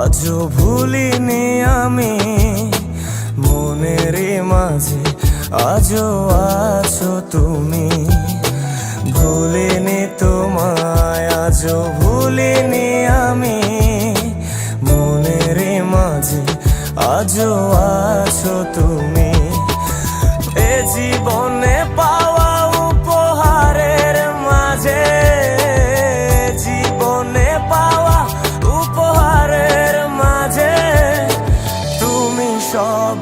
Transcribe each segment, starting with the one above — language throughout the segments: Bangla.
আজও ভুলিনি আমি। মনের মাঝে আজও আছো তুমি। ভুলিনি তোমায়, আজও ভুলিনি আমি। মনের মাঝে আজও আছো তুমি। এ জীবনে পাওয়া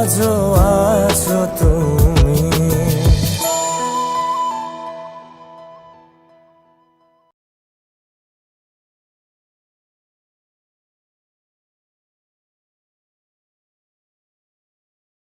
আজও আছো তুমি।